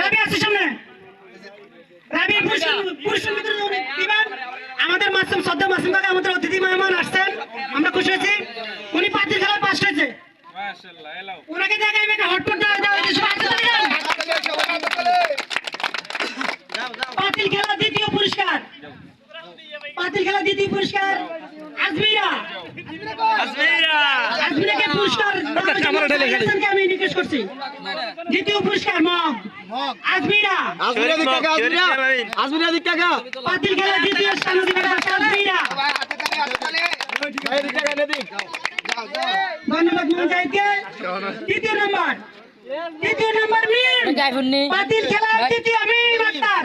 রাবি আছে সামনে। রাবি পুরস্কার পুরস্কার বিতরণ আমাদের মাসুম সদ্য মাসুম কাকা আমাদের অতিথি মেহমান আসছেন। আমরা খুশি হয়েছি। উনি পাতিল খেলায় পাশ হয়েছে। ওনাকে জায়গায় হটপট দেওয়া দেওয়া হয়েছে সবাই হাতে তালি দেন। পাতিল খেলা দ্বিতীয় পুরস্কার পাতিল খেলা দ্বিতীয় পুরস্কার আজমিরা। আজমিরাকে পুরস্কার দেওয়ার জন্য সাহেবকে আমি রিকোয়েস্ট করছি। দ্বিতীয় পুরস্কার মগ। আজমিরা। আজমিরা দিক কাকা আজমিরা। আজমিরা দিক কাকা পাতিল খেলা দ্বিতীয় স্থান অধিকার করছে আজমিরা। ধন্যবাদ তৃতীয় নম্বর। তৃতীয় নম্বর পাতিল খেলা তৃতীয় আক্তার।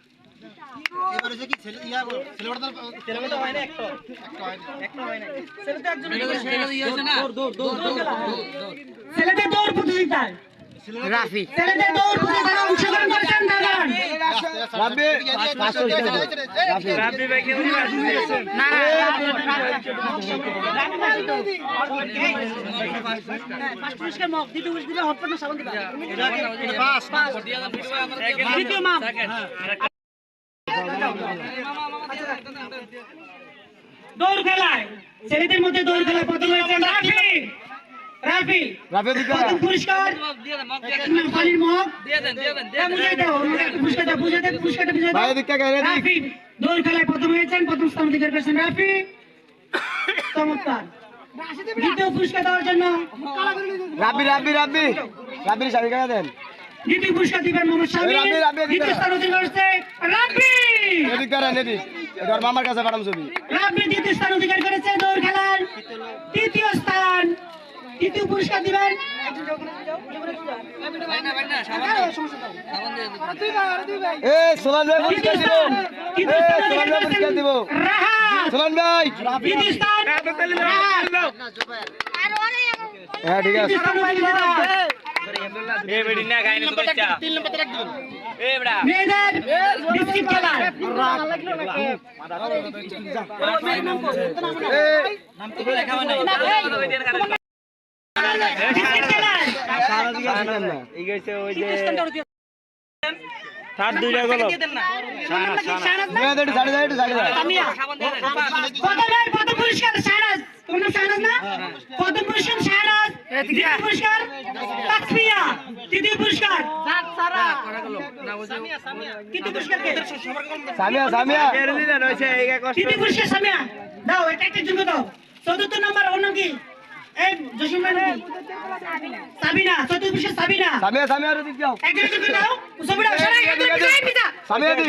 ছেলেদের দৌড় প্রতিযোগিতায় রাফি ছেলেদের দৌড় প্রতিযোগিতায় অংশগ্রহণ করেছেন দাদান রাফি 500 টাকা রাফি না পুরস্কার মগ দ্বিতীয় পুরস্কার হটপট না সাবান দিবে দ্বিতীয় মাম দৌড় খেলায়। ছেলেদের মধ্যে দৌড় খেলায় প্রথম হয়েছেন রাফি রাফি রাফি দিক প্রথম পুরস্কার। পানির মগ। বুঝাই দাও পুরস্কারটা বুঝাই দেন পুরস্কারটা বুঝাই দাও। রাফি দৌড় খেলায় প্রথম হয়েছেন। প্রথম স্থান অধিকার করেছেন রাফি চমৎকার। দ্বিতীয় পুরস্কার দেওয়ার জন্য রাফি রাফি রাফি রাফির সাবি কাকা দেন। দ্বিতীয় পুরস্কার দিবেন মোহাম্মদ শামীম। দ্বিতীয় স্থান অধিকার করেছে রাব্বি দিক কাকা এটা ওর মামার কাছে পাঠাম ছবি। রাব্বি দ্বিতীয় স্থান অধিকার করেছে দৌড় খেলার। তৃতীয় স্থান। তৃতীয় পুরস্কার দিবেন। করেছেন হ্যাঁ ঠিক আছে। মেয়েদের বিস্কিট সাড়ে সাড়ে তামিয়া। প্রথমে প্রথম পুরস্কার শাহনাজ তোমার নাম শাহনাজ না প্রথম পুরস্কার শাহনাজ পুরস্কার তাসফিয়া তৃতীয় পুরস্কার তৃতীয় পুরস্কার কে সামিয়া সামিয়া পুরস্কার সামিয়া। দাও এটা একটা দাও। চতুর্থ নম্বর ওর নাম কি? এই জসিম? সাবিনা। চতুর্থ পুরস্কার সাবিনা। সামিয়া সামিয়া দিক দাও। ছবিটা পিছাই পিছা সামিয়া দিক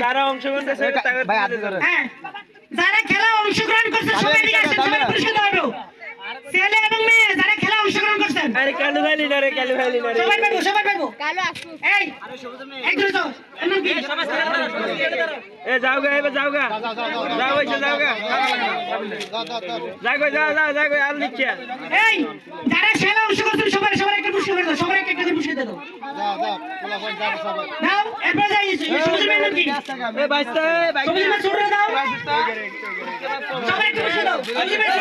ভাই হাত ধরে। হ্যাঁ। যারা খেলা অংশগ্রহণ করছে সবাই এদিকে আসেন সবাই পুরস্কার দেওয়া হবে ছেলে এবং মেয়ে যারা খেলা অংশগ্রহণ করছেন সবাই পাবো সবাই পাবো এই একজন যাও এর নাম কি? যাও গা এবার যাও গা যাও হয়েছে যাও গা যাও গো, যাও যাও যাও গো, আর লিখছে এই যারা খেলা অংশগ্রহণ করছেন সবাই সবার একটা পুরস্কার করে দাও সবার একটা একটা করে পুরস্কার দিয়ে দাও। দাও এরপরে যাই সবুজ মেয়ের নাম কি? এ বাইস্তা এ বাইক সবুজ মেয়ে ছোট দাও। সবাই একটা পুরস্কার দাও সবুজ মেয়ে